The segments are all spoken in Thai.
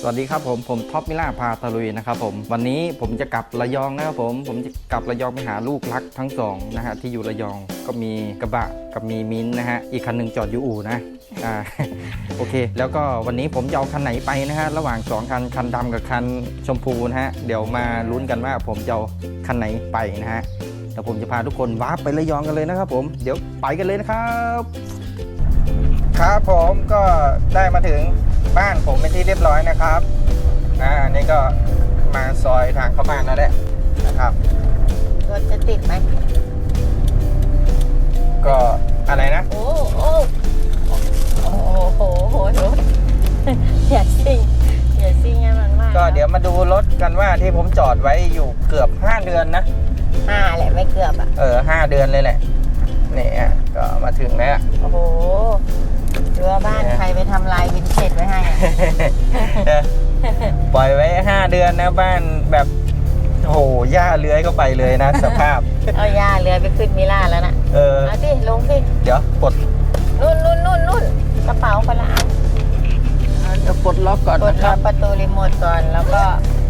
สวัสดีครับผมผมท็อปมิล่าพาตะลุยนะครับผมวันนี้ผมจะกลับระยองนะครับผมผมจะกลับระยองไปหาลูกรักทั้งสองนะฮะที่อยู่ระยองก็มีกระบะกับมีมิ้นนะฮะอีกคันหนึ่งจอดอยู่อู่นะอ่าโอเค แล้วก็วันนี้ผมจะเอาคันไหนไปนะฮะระหว่างสองคันคันดำกับคันชมพูนะฮะเดี๋ยวมาลุ้นกันว่าผมจะเอาคันไหนไปนะฮะเดี๋ยวผมจะพาทุกคนวาร์ปไประยองกันเลยนะครับผมเดี๋ยวไปกันเลยนะครับ ครับผมก็ได้มาถึง บ้านผมเป็นที่เรียบร้อยนะครับ อ่านี่ก็มาซอยทางเข้าบ้านแล้วแหละนะครับ รถจะติดไหมก็อะไรนะ โอ้โอ้โอ้โหโหรถอย่าซิ่งอย่าซิ่งให้มันมากก็เดี๋ยวมาดูรถกันว่าที่ผมจอดไว้อยู่เกือบ 5 เดือนนะห้าแหละไม่เกือบอะ เออ5เดือนเลยแหละนี่อะก็มาถึงแล้วโอ้โห เรือบ้านเนี่ยใครไปทำลายวินเทจไว้ให้อะเออปล่อยไว้ 5 เดือนนะบ้านแบบโอ้โหหญ้าเลื้อยเข้าไปเลยนะ สภาพ เอาย่าเรือไปขึ้นมิล่าแล้วน่ะเออ เอาสิลงสิเดี๋ยวปลดนู่นนู่นนู่นนู่นกระเป๋าคนละอันเดี๋ยวปลดล็อกก่อนกดนะคล็รัอบกประตูรีโมทก่อนแล้วก็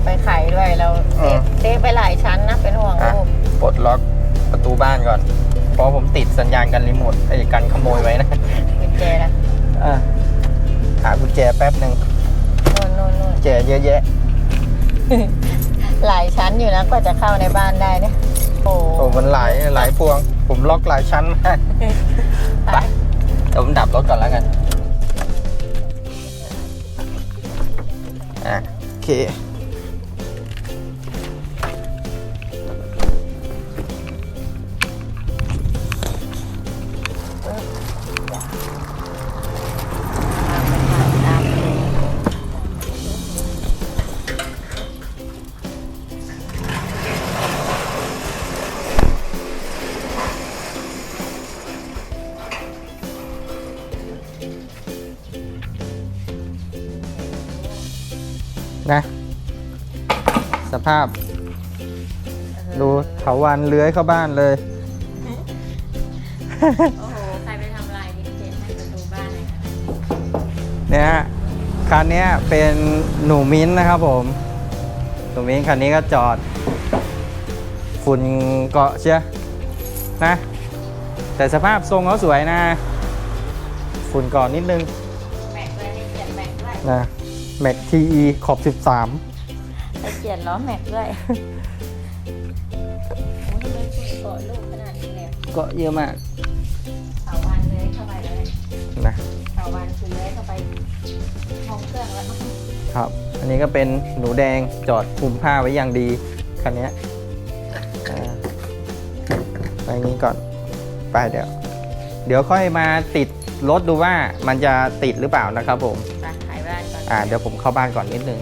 ไปไขด้วยเราเออเซฟไปหลายชั้นนะเป็นห่วงอะลูกปลดล็อกประตูบ้านก่อน เพราะผมติดสัญญาณกันรีโมทไอ้กันขโมยไว้นะ กุญแจนะ อะหากุญแจแป๊บหนึ่งนู่นนู่นนู่นกุญแจเยอะแยะ หลายชั้นอยู่นะกว่าจะเข้าในบ้านได้เนี่ยโอ้โอ้มันหลายหลายพวง ผมล็อกหลายชั้นมากไปเดี๋ยวผมดับรถก่อนแล้วกัน อะโอเค นะ สภาพ ดูเถาวันเลื้อยเข้าบ้านเลย โอ้โห ใครไปทำลายวินเทจให้ประตูบ้านเลยคะเนี่ยฮะคันเนี้ยเป็นหนูมิ้นท์นะครับผม หนูมิ้นท์คันนี้ก็จอด ฝุ่นเกาะเชียนะ แต่สภาพทรงเขาสวยนะ ฝุ่นเกาะนิดนึงแม็กด้วยให้เกียรติแม็กด้วย นะ แม็กทีขอบให้เกียรติล้อแม็กด้วยโอ้ยทำไมคุณเกาะลูกขนาดนี้เลย13 ก็เยอะมากเถาวันเลยเข้าไปเลยนะเถาวันคือเลยเข้าไปห้องเครื่องแล้วครับ อันนี้ก็เป็นหนูแดงจอดคลุมผ้าไว้อย่างดี คันเนี้ยอ่าไปงี้ก่อน ไปเดี๋ยว เดี๋ยวค่อยมาติดรถดูว่ามันจะติดหรือเปล่านะครับผม ไปขายบ้านก่ อนอ่าเดี๋ยวผมเข้าบ้านก่อนนิดนึง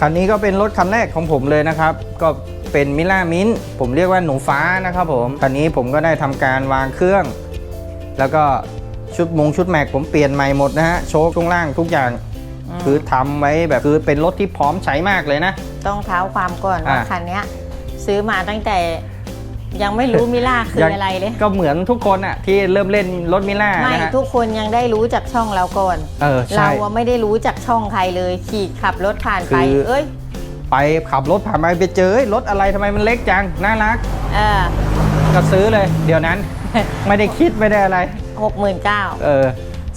คันนี้ก็เป็นรถคันแรกของผมเลยนะครับ ก็เป็นมิล่ามินผมเรียกว่าหนูฟ้านะครับผมคันนี้ผมก็ได้ทำการวางเครื่อง แล้วก็ชุดมงชุดแม็กผมเปลี่ยนใหม่หมดนะฮะโชว์ตรงล่างทุกอย่างมคือทำไว้แบบคือเป็นรถที่พร้อมใช้มากเลยนะ ต้องเท้าความก่อนว่าอะคันเนี้ยซื้อมาตั้งแต่ ยังไม่รู้มิล่าคืออะไรเลย ก็เหมือนทุกคนอะที่เริ่มเล่นรถมิล่าไม่นะฮะทุกคนยังได้รู้จากช่องเราก่อนเออเราใช่อะไม่ได้รู้จากช่องใครเลยขี่ขับรถผ่านไปคือเอ้ย ไปขับรถผ่านไปไปเจอเอ้ยรถอะไรทำไมมันเล็กจังน่ารักเออก็ซื้อเลย เดี๋ยวนั้น ไม่ได้คิดไม่ได้อะไรหกหมื่นเก้าเออ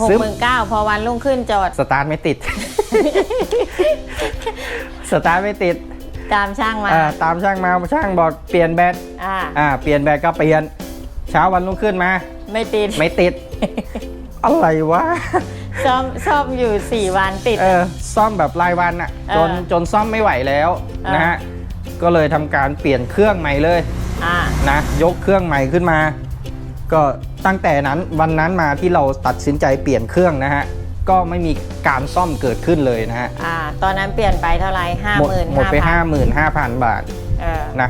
หกซื้อหมื่นเก้าพอวันรุ่งขึ้นจอดสตาร์ทไม่ติด สตาร์ทไม่ติด ตามช่างมาอ่าตามช่างมาช่างบอกเปลี่ยนแบตอ่าอ่าเปลี่ยนแบตก็เปลี่ยน เช้าวันรุ่งขึ้นมา ไม่ติดไม่ติด อะไรวะซ่อมซ่อมอยู่สี่วันติด เออซ่อมแบบรายวันอะจนเออจนซ่อมไม่ไหวแล้วเออนะฮะก็เลยทำการเปลี่ยนเครื่องใหม่เลยอ่านะยกเครื่องใหม่ขึ้นมา ก็ตั้งแต่นั้นวันนั้นมาที่เราตัดสินใจเปลี่ยนเครื่องนะฮะ ก็ไม่มีการซ่อมเกิดขึ้นเลยนะฮะอ่าตอนนั้นเปลี่ยนไปเท่าไหร่ห้าหมดหมื่นหมดไปห้าหมื่นห้าพันบาทเออนะ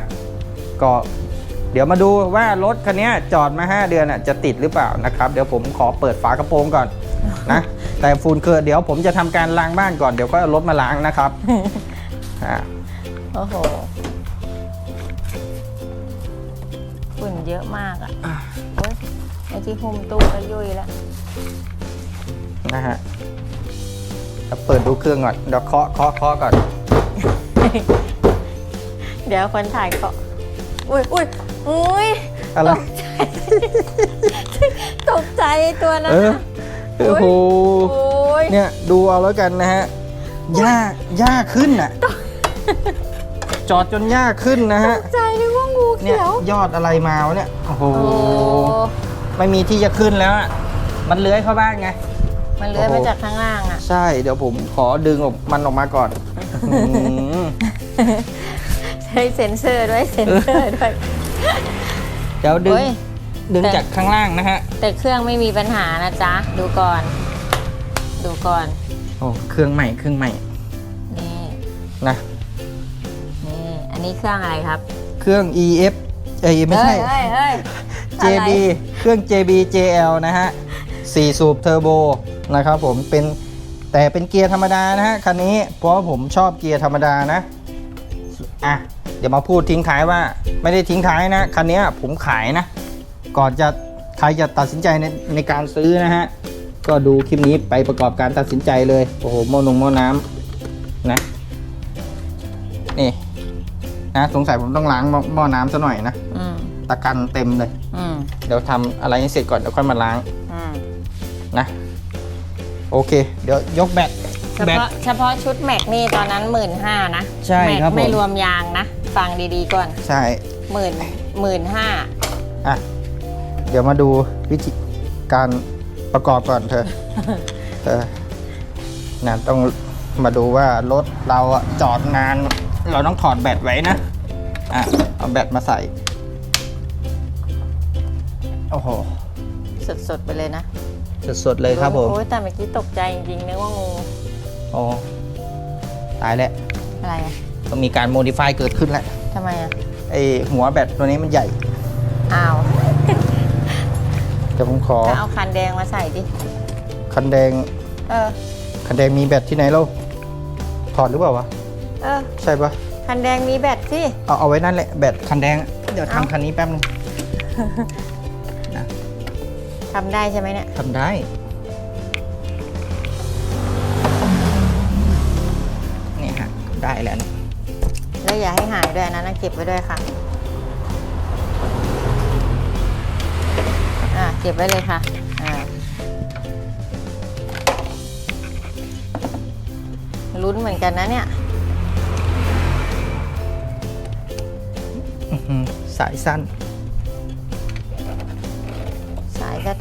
ก็เดี๋ยวมาดูว่ารถคันนี้จอดมา 5 เดือนอะจะติดหรือเปล่านะครับเดี๋ยวผมขอเปิดฝากระโปรงก่อนนะแต่ฝุ่นเกิดเดี๋ยวผมจะทำการล้างบ้านก่อนเดี๋ยวก็เอารถมาล้างนะครับอ่าโอ้โหฝุ่นเยอะมากอะโอ้ยไอที่หุ้มตู้ก็ยุ่ยแล้ว นะฮะเดี๋ยวเปิดดูเครื่องก่อนเดี๋ยวเคาะเคาะเคาะก่อน เดี๋ยวคนถ่ายก็อุ้ยอุ้ยอุ้ยอะไร ตกใจตัวนั้นเออน่ะโอ้โห โอ้ยเนี่ยดูเอาแล้วกันนะฮะหญ้าหญ้าขึ้นอะ จอดจนหญ้าขึ้นนะฮะตกใจนึกว่างูเนี่ยเขียว ยอดอะไรมาวะเนี่ย โอ้โห โอ้ ไม่มีที่จะขึ้นแล้วอะมันเลื้อยเข้าบ้านไง มันเลื้อยโอ้มาโหจากข้างล่างอะ ใช่เดี๋ยวผมขอดึงออกมันออกมาก่อนอื้อหือใช้เซ็นเซอร์ด้วยเซ็นเซอร์ด้วยเดี๋ยวดึงเฮ้ยดึงแต่จากข้างล่างนะฮะ แต่เครื่องไม่มีปัญหานะจ๊ะ ดูก่อน ดูก่อน โอ้เครื่องใหม่เครื่องใหม่นี่นะนี่อันนี้เครื่องอะไรครับ เครื่อง EF เอ้ยไม่ใช่เฮ้ยเฮ้ยเฮ้ย JB เครื่อง JB JL นะฮะ4สูบเทอร์โบ นะครับผมเป็นแต่เป็นเกียร์ธรรมดานะฮะคันนี้เพราะว่าผมชอบเกียร์ธรรมดานะอะเดี๋ยวมาพูดทิ้งท้ายว่าไม่ได้ทิ้งท้ายนะคันนี้ผมขายนะ ก่อนจะใครจะตัดสินใจในในการซื้อนะฮะก็ดูคลิปนี้ไปประกอบการตัดสินใจเลยโอ้โหหม้อนงหม้อน้ำนะนี่นะสงสัยผมต้องล้างหม้อหม้อน้ำซะหน่อยนะอืมตะกันเต็มเลยอืมเดี๋ยวทำอะไรให้เสร็จก่อนเดี๋ยวค่อยมาล้างอืมนะ โอเค เดี๋ยวยกแบตเฉแบต พาะเฉพาะชุดแม็กนี่ตอนนั้นหมื่นห้านะใช่แม็กครับผม ไม่รวมยางนะ ฟังดีๆก่อนใช่ หมื่นหมื่นห้าอะ เดี๋ยวมาดูวิธีการประกอบก่อนเธอ เธอนะต้องมาดูว่ารถเราอะจอดนาน เราต้องถอดแบตไว้นะ อะ เอาแบตมาใส่ โอ้โหสดๆไปเลยนะ สดๆเลยครับผมโอ้ยแต่เมื่อกี้ตกใจจริงๆนึกว่างูโอ้ตายแล้วอะไรอะต้องมีการโมดิฟายเกิดขึ้นแล้วทำไมอะไอหัวแบตตัวนี้มันใหญ่อ้าวเดี๋ยวผมขอก็เอาคันแดงมาใส่ดิคันแดงเออคันแดงมีแบตที่ไหนเราถอดหรือเปล่าวะเออใช่ปะคันแดงมีแบตสิเอาเอาไว้นั่นแหละแบตคันแดงเดี๋ยวเอ้าทำคันนี้แป๊บนึง ทำได้ใช่ไหมเนี่ย ทำได้นี่ฮะได้แล้วเนี่ยแล้วอย่าให้หายด้วยนะนะเก็บไว้ด้วยค่ะ อ่าเก็บไว้เลยค่ะ อ่าลุ้นเหมือนกันนะเนี่ย อื้อหือสายสั้น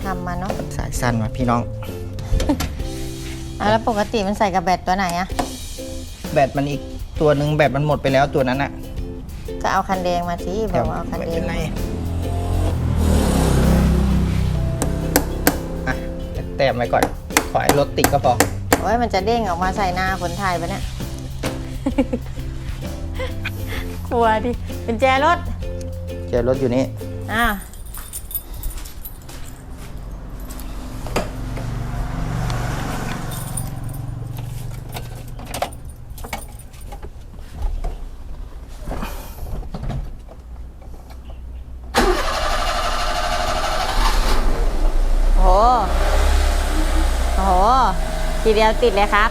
ทำมาเนาะสายสั้นมาพี่น้องอะแล้วปกติมันใส่กับแบตตัวไหนอะแบตมันอีกตัวหนึ่งแบตมันหมดไปแล้วตัวนั้นอะก็เอาคันแดงมาสิบอกว่าเอาคันไม่แดเป็งนไรมาอะแต้มไว้ก่อนขอให้รถติดก็พอโอ้ยมันจะเด้งออกมาใส่หน้าคนไทยปะเนี่ยกลัวดิเป็นแจรถเจอรถอยู่นี่อ่า โห โอ้โห ทีเดียวติดเลยครับ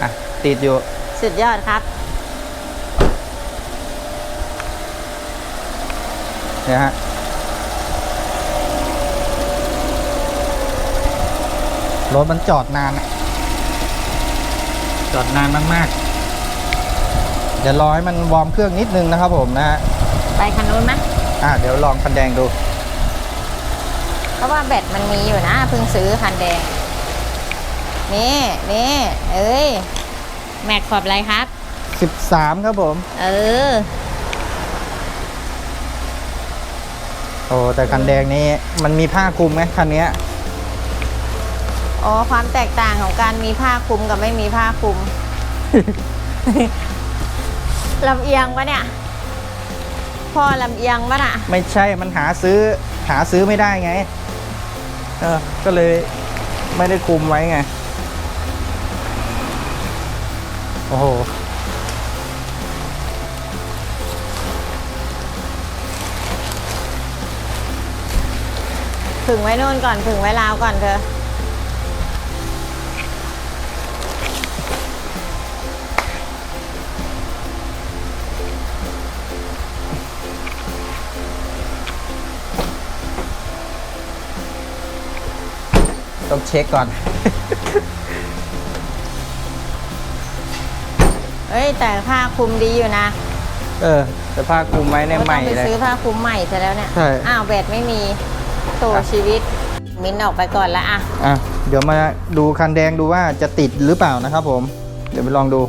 อะ ติดอยู่ สุดยอดครับนะฮะ รถมันจอดนานอะจอดนานมากๆ เดี๋ยวรอให้มันวอร์มเครื่องนิดนึงนะครับผมนะฮะ ไปคันนู้นไหมอะ เดี๋ยวลองคันแดงดู เพราะว่าแบตมันมีอยู่นะเพิ่งซื้อคันแดง นี่นี่เอ้ย แม็กขอบอะไรครับ 13 ครับผม เออ โอ้แต่คันแดงนี้มันมีผ้าคลุมไหมคันเนี้ยอ๋อ ความแตกต่างของการมีผ้าคลุมกับไม่มีผ้าคลุม ลำเอียงปะเนี่ย พ่อลำเอียงปะน่ะ ไม่ใช่มันหาซื้อหาซื้อไม่ได้ไง เออ ก็เลยไม่ได้คุมไว้ไง โอ้โห ถึงไว้นู่นก่อน ถึงไว้ลาวก่อนเถอะต้องเช็คก่อน เอ้ยแต่ผ้าคลุมดีอยู่นะเออแต่ผ้าคลุมไว้ในก็ใหต้อม่งไปเลย ซื้อผ้าคลุมใหม่ซะแล้วเนี่ย ใช่ อ้าวแบตไม่มีโตครับชีวิต มิ้นออกไปก่อนละอะ อะเดี๋ยวมาดูคันแดงดูว่าจะติดหรือเปล่านะครับผม เดี๋ยวไปลองดู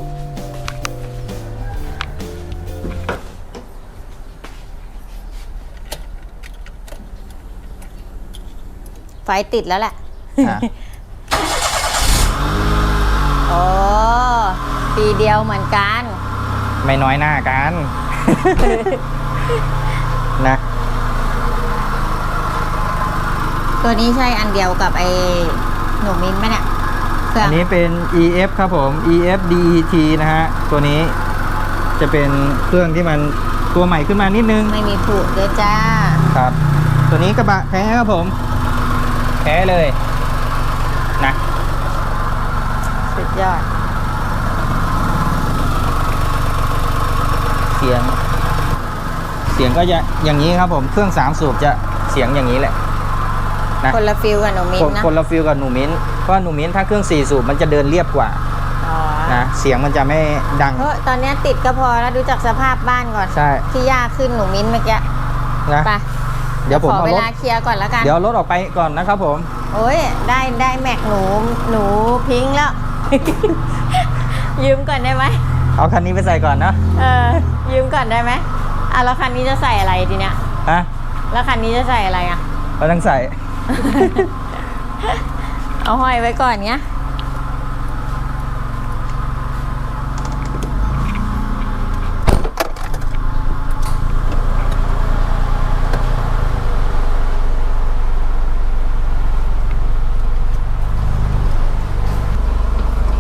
ไฟติดแล้วแหละ อะ ปีเดียวเหมือนกัน ไม่น้อยหน้ากัน นะ ตัวนี้ใช่อันเดียวกับไอ้หนูมิ้นท์ไหมเนี่ยเครื่ออังนนี้เป็น EF ครับผม EF DET นะฮะ ตัวนี้จะเป็นเครื่องที่มันตัวใหม่ขึ้นมานิดนึง ไม่มีผุด้วยจ้า ครับ ตัวนี้กระบะแท้ครับผมแท้เลย นะ สุดยอด เสียง เสียงก็จะอย่างนี้ครับผมเครื่องสามสูบจะเสียงอย่างนี้แหละนะคนละฟิลกับหนูมิ้นคนท์นะคนละฟิลกับหนูมิ้นเพราะว่าหนูมิ้นถ้าเครื่องสี่สูบมันจะเดินเรียบกว่าอ๋อนะเสียงมันจะไม่ดังเฮ้ยตอนเนี้ยติดก็พอแล้วดูจากสภาพบ้านก่อน ใช่ที่ย่าขึ้นหนูมิ้นท์เมื่อกี้นะไปเดี๋ยวผมขอเอาเวรถลาเคลียร์ก่อนแล้วกัน เดี๋ยวเอารถออกไปก่อนนะครับผม โอ้ยได้ได้แม็กหนูหนูพิงค์แล้ว ยืมก่อนได้ไหมเอาคันนี้ไปใส่ก่อนนะ เออ ยืมก่อนได้ไหมอะแล้วคันนี้จะใส่อะไรทีเนี้ยฮะแล้วคันนี้จะใส่อะไรอะ เราต้องใส่ เอาห้อยไว้ก่อนเนี้ย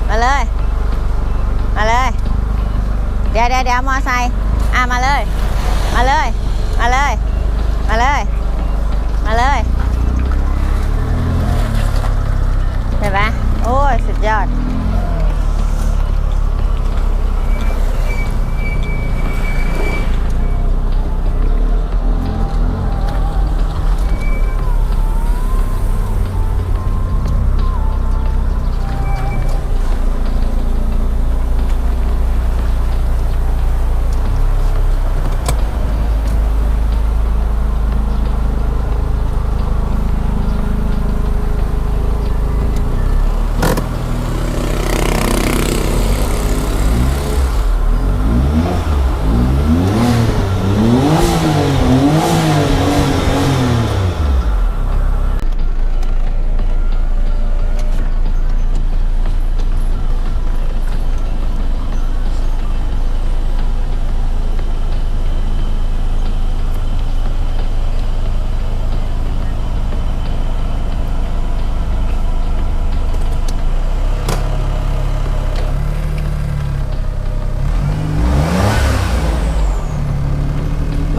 มาเลย มาเลย เดี๋ยวเดี๋ยวเดี๋ยวมอไซค์อะมาเลย มาเลย มาเลย มาเลย มาเลย เห็นไหมโอ้ย สุดยอด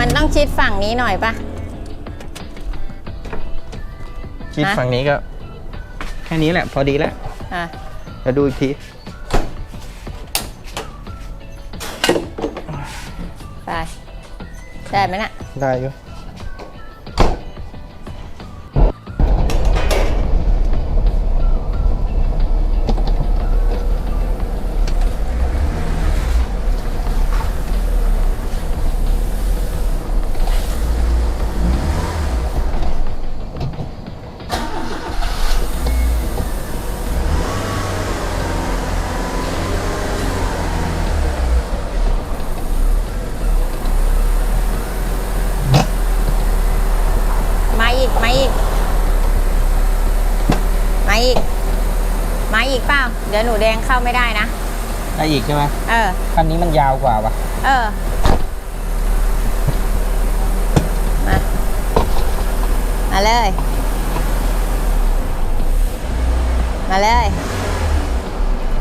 มันต้องชิดฝั่ง นี้หน่อยปะ คิดฮะฝั่งนี้ก็ แค่นี้แหละ พอดีแล้วอะ เดี๋ยวดูอีกที ไป ได้ไหมน่ะ ได้อยู่ เปล่าเดี๋ยวหนูแดงเข้าไม่ได้นะ ได้อีกใช่ไหมเออ คันนี้มันยาวกว่าวะเออ มา มาเลย มาเลย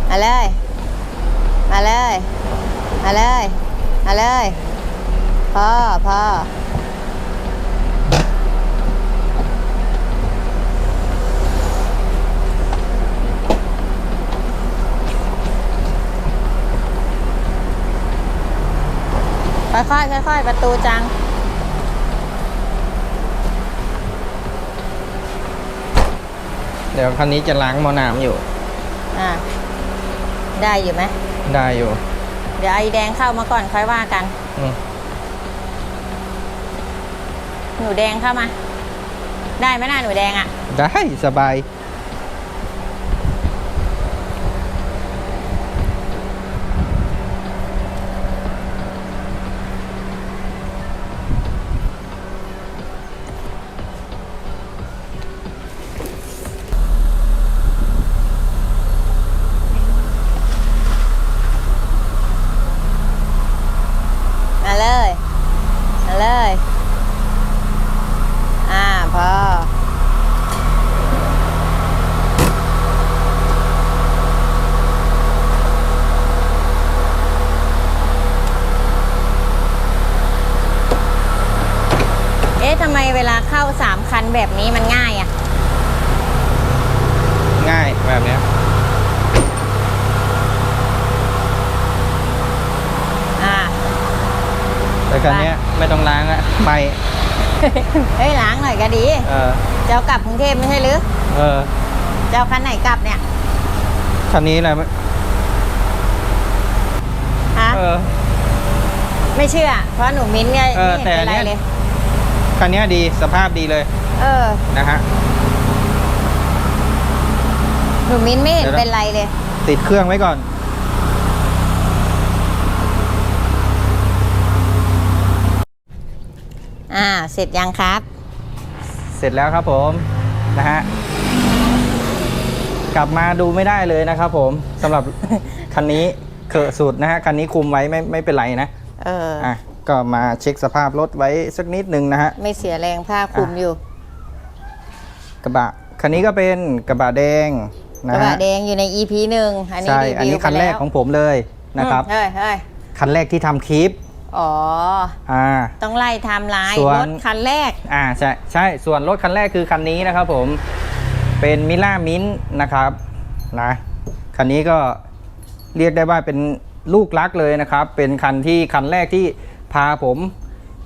มาเลย มาเลย มาเลย มาเลยพอพอ ค่อยๆค่อยๆประตูจังเดี๋ยวดี๋ยวคันนี้จะล้างหมอน้ำอยู่ อ่า ได้อยู่ไหม ได้อยู่ เดี๋ยวไอแดงเข้ามาก่อนค่อยว่ากัน อืมหนูแดงเข้ามา ได้ไหมน่ะหนูแดงอะ ได้สบาย มาเลย มาเลย อ่าพอ เอ๊ะทำไมเวลาเข้าสามคันแบบนี้มันง่ายอะ ง่ายแบบเนี้ย อ่า แต่คันเนี้ยไม่ต้องล้างอะไม่ เฮ้ยล้างหน่อยก็ดี เออ เจ้ากลับก รุงเทพไม่ใช่หรือเออเจ้าคันไหนกลับเนี่ยคันนี้แหละฮะเออ ไม่เชื่อ เพราะหนูมิ้นท์เนี่ยเออไม่เห็นเป็นไรแต่เนี่ยเลย คันเนี้ยดีสภาพดีเลยเออ นะฮะ หนูมิ้นท์ไม่เห็นเดี๋ยวนะ เป็นไรเลย ติดเครื่องไว้ก่อน อ่า เสร็จยังครับ เสร็จแล้วครับผม นะฮะกลับมาดูไม่ได้เลยนะครับผมสำหรับ คันนี้เขอะสุดนะฮะคันนี้คุมไว้ไม่ไม่เป็นไรนะเอออะก็มาเช็คสภาพรถไว้สักนิดนึงนะฮะ ไม่เสียแรงผ้าคลุมอยู่ กระบะคันนี้ก็เป็นกระบะแดงกนะระบะฮะแดงอยู่ใน EP หนึ่งอันนี้ใช่รีอันวินี้วคันไปแรแล้กวของผมเลยนะครับอืมเฮ้ยเฮ้ยคันแรกที่ทำคลิป อ๋อ อ่า ต้องไล่ไทม์ไลน์ส่วน รถคันแรก อ่าใช่ใช่ส่วนรถคันแรกคือคันนี้นะครับผมเป็นมิล่ามินนะครับนะคันนี้ก็เรียกได้ว่าเป็นลูกรักเลยนะครับ เป็นคันที่คันแรกที่พาผม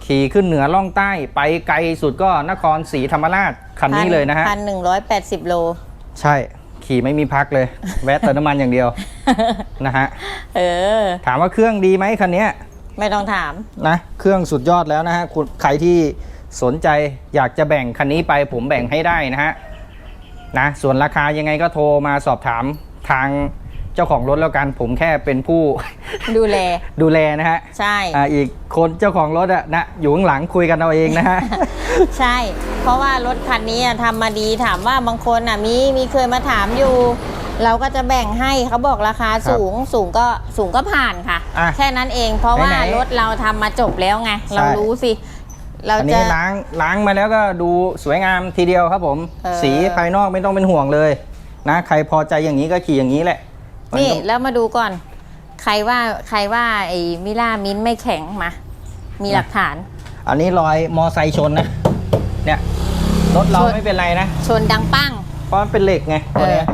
ขี่ขึ้นเหนือล่องใต้ไปไกลสุดก็นครศรีธรรมราชคันนี้เลยนะฮะ พันหนึ่งร้อยแปดสิบโล ใช่ขี่ไม่มีพักเลย แวะเติมน้ำมันอย่างเดียวนะฮะ เออ ถามว่าเครื่องดีไหมคันเนี้ย ไม่ต้องถาม นะเครื่องสุดยอดแล้วนะฮะคุณใครที่สนใจอยากจะแบ่งคันนี้ไปผมแบ่งให้ได้นะฮะนะส่วนราคายังไงก็โทรมาสอบถามทางเจ้าของรถแล้วกันผมแค่เป็นผู้ ดูแล ดูแลนะฮะใช่ อ่าอีกคนเจ้าของรถอะนะอยู่ข้างหลังคุยกันเอาเองนะฮะ ใช่ เพราะว่ารถคันนี้อะทำมาดีถามว่าบางคนอะมีมีเคยมาถามอยู่ เราก็จะแบ่งให้เขาบอกราคาสูงสูงก็สูงก็ผ่านค่ะ อะแค่นั้นเองเพราะว่าไหนๆรถเราทำมาจบแล้วไง เรารู้สิ เราอันจะ นี้ล้างล้างมาแล้วก็ดูสวยงามทีเดียวครับผม เออ สีภายนอกไม่ต้องเป็นห่วงเลยนะใครพอใจอย่างนี้ก็ขี่อย่างนี้แหละมันี่ต้องแล้วมาดูก่อน ใครว่าใครว่าไอ้มิล่ามิ้นท์ไม่แข็งมา มีหลักฐาน อันนี้รอยมอไซค์ชนนะ เนี่ยรถเราชน ไม่เป็นไรนะชนดังปั้ง เพราะมันเป็นเหล็กไงตัวเนี้ยนะนี่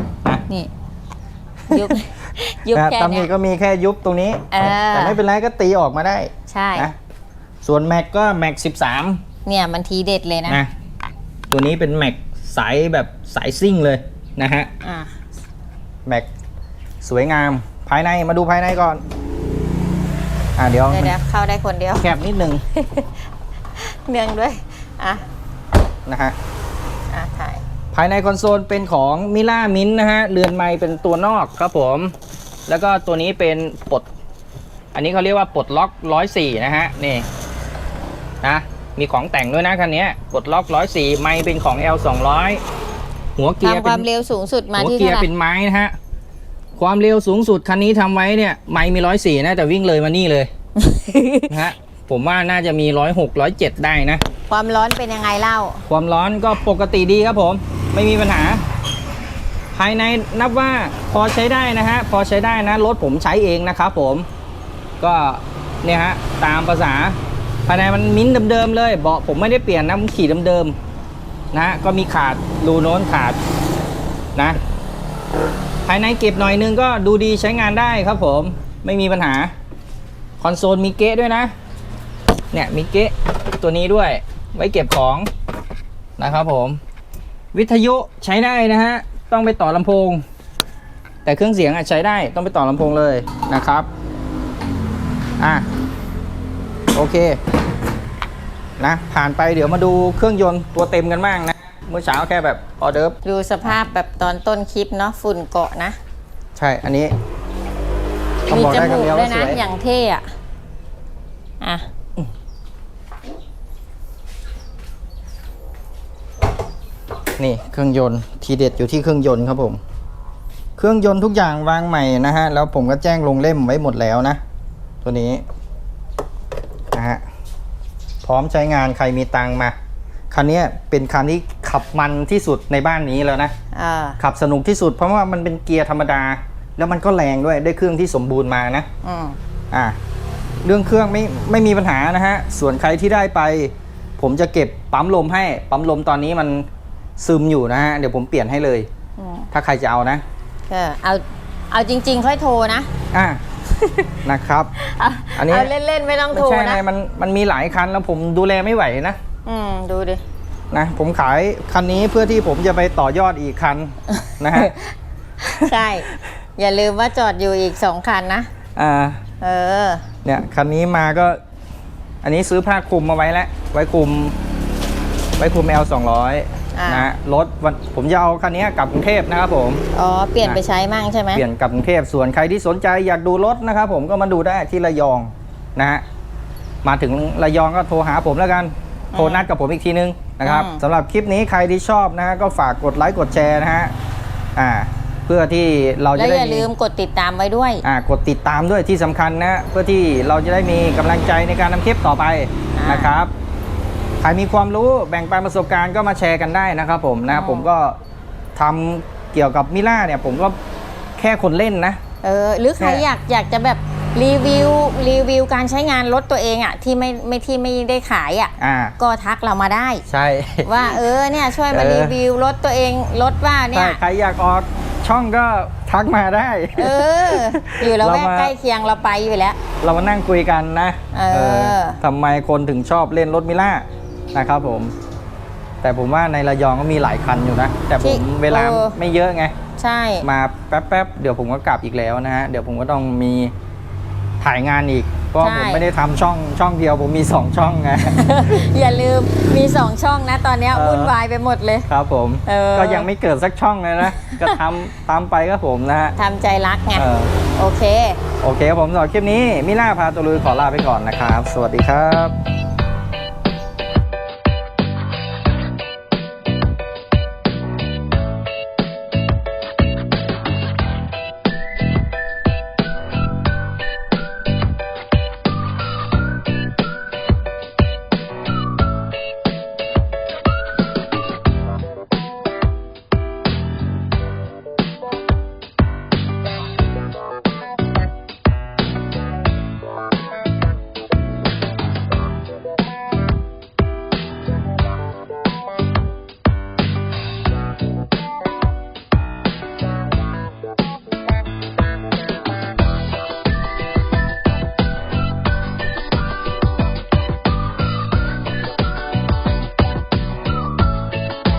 ยุบยุบนะแค่ตำหนิเนี้ย ก็มีแค่ยุบตรงนี้ เออ แต่ไม่เป็นไรก็ตีออกมาได้ใช่ นะส่วนแม็กก็แม็ก13เนี่ยมันทีเด็ดเลยนะนะตัวนี้เป็นแม็กสายแบบสายซิ่งเลยนะฮะ อะแม็กสวยงามภายในมาดูภายในก่อน อ่าเดี๋ยวเดี๋ยวเดี๋ยวเข้าได้คนเดียว แคบนิดนึงเนื่องด้วย อะ นะฮะ อะถ่ายภายในคอนโซลเป็นของมิล่ามินนะฮะ เรือนไม้เป็นตัวนอกครับผม แล้วก็ตัวนี้เป็นปลด อันนี้เขาเรียกว่าปลดล็อกร้อยสี่นะฮะ นี่นะมีของแต่งด้วยนะคันนี้ปลดล็อกร้อยสี่ไม้เป็นของ L 2 0 0หัวเกียร์ทำคเป็วานมเร็วสูงสุดมาหัวที่เกียเท่าร์ไหร่เป็นไม้นะฮะ ความเร็วสูงสุดคันนี้ทำไว้เนี่ย ไม้มีร้อยสี่นะแต่วิ่งเลยมานี่เลยนะฮะผมว่าน่าจะมีร้อยหกร้อยเจ็ดได้นะ ความร้อนเป็นยังไงเล่า ความร้อนก็ปกติดีครับผม ไม่มีปัญหา ภายในนับว่าพอใช้ได้นะฮะ พอใช้ได้นะ รถผมใช้เองนะครับผม ก็เนี่ยฮะ ตามภาษา ภายในมันมิ้นท์เดิมๆเลย เบาะผมไม่ได้เปลี่ยนนะผมขี่เดิมๆนะฮะ ก็มีขาดรูโน้นขาดนะ ภายในเก็บหน่อยนึงก็ดูดีใช้งานได้ครับผม ไม่มีปัญหา คอนโซลมีเก๊ด้วยนะ เนี่ยมีเก๊ตัวนี้ด้วย ไว้เก็บของนะครับผม วิทยุใช้ได้นะฮะ ต้องไปต่อลำโพง แต่เครื่องเสียงอะใช้ได้ต้องไปต่อลำโพงเลยนะครับ อะ โอเค นะ ผ่านไปเดี๋ยวมาดูเครื่องยนต์ตัวเต็มกันบ้างนะ เมื่อเช้าแค่แบบออเดิร์ฟดูสภาพแบบตอนต้นคลิปเนาะฝุ่นเกาะนะ ใช่ อันนี้ต้องมีบอกจได้มูคำกเดียวด้วว่ายสนะวยอย่างเท่อะอะ นี่เครื่องยนต์ทีเด็ดอยู่ที่เครื่องยนต์ครับผม เครื่องยนต์ทุกอย่างวางใหม่นะฮะแล้วผมก็แจ้งลงเล่มไว้หมดแล้วนะ ตัวนี้นะฮะพร้อมใช้งานใครมีตังค์มาคันนี้เป็นคันที่ขับมันที่สุดในบ้านนี้แล้วนะเออขับสนุกที่สุดเพราะว่ามันเป็นเกียร์ธรรมดา แล้วมันก็แรงด้วยได้เครื่องที่สมบูรณ์มานะอืมอะเรื่องเครื่องไม่ไม่มีปัญหานะฮะ ส่วนใครที่ได้ไป ผมจะเก็บปั๊มลมให้ปั๊มลมตอนนี้มัน ซึมอยู่นะฮะเดี๋ยวผมเปลี่ยนให้เลย อืมถ้าใครจะเอานะเออเอาเอาจริง ๆ ค่อยโทรนะอะ นะครับเอาอันนี้ เอาเล่นๆไม่ต้องไม่โทรใช่นะไงมันมันมีหลายคันแล้วผมดูแลไม่ไหวนะอืมดูดิ นะผมขายคันนี้เพื่อที่ผมจะไปต่อยอดอีกคันนะฮะ ใช่ อย่าลืมว่าจอดอยู่อีกสองคันนะ อ่า เออ เนี่ยคันนี้มาก็ อันนี้ซื้อผ้าคลุมมาไว้แล้วไว้คลุม ไว้คลุม L 2 0 0 อ่านนะฮะรถวันผมจะเอาคันนี้กลับกรุงเทพนะครับผม อ๋อ เปลี่ยนไปใช้มั่งใช่ไหม เปลี่ยนกลับกรุงเทพส่วนใครที่สนใจอยากดูรถนะครับผมก็มาดูได้ที่ระยองนะฮะมาถึงระยองก็โทรหาผมแล้วกัน โทรนัดกับผมอีกทีนึงนะครับสำหรับคลิปนี้ใครที่ชอบนะฮะก็ฝากกดไลค์กดแชร์นะฮะอ่าเพื่อที่เราแล้จะวได้ อย่าลืมกดติดตามไว้ด้วย อ่ากดติดตามด้วยที่สำคัญนะ เพื่อที่เราจะได้มีกำลังใจในการทำคลิปต่อไปอ่าน นะครับ ใครมีความรู้แบ่งปันประสบการณ์ก็มาแชร์กันได้นะครับผมนะอ๋อผมก็ทำเกี่ยวกับมิล่าเนี่ย ผมก็แค่คนเล่นนะ เออหรือใครแค่อยากอยากจะแบบรีวิวรีวิวการใช้งานรถตัวเองอะที่ไม่ไม่ที่ไม่ได้ขายอะอ่า ก็ทักเรามาได้ ใช่ ว่าเออเนี่ยช่วยมาเออ รีวิวรถตัวเองรถว่าเนี่ใช่ย ใครอยากออกช่องก็ทักมาได้ เออ อยู่แล้วแวกเรามา ใกล้เคียงเราไปอยู่แล้ว เรามานั่งคุยกันนะเออ ทำไมคนถึงชอบเล่นรถมิล่า นะครับผม แต่ผมว่าในระยองก็มีหลายคันอยู่นะ แต่ผมที่เวลาเออ ไม่เยอะไง ใช่ มาแป๊บๆ เดี๋ยวผมก็กลับอีกแล้วนะฮะ เดี๋ยวผมก็ต้องมีถ่ายงานอีก เพราะใช่ ผมไม่ได้ทำช่องช่องเดียว ผมมี 2 ช่องไง อย่าลืมมีสองช่องนะ ตอนเนี้ยเออ วุ่นวายไปหมดเลย ครับผม เออ ก็ยังไม่เกิดสักช่องเลยนะ ก็ทำตามไปครับผมนะฮะทำใจรักไง เออโอเค โอเคครับผมสำหรับคลิปนี้มิล่าพาตัวลุยขอลาไปก่อนนะครับ สวัสดีครับ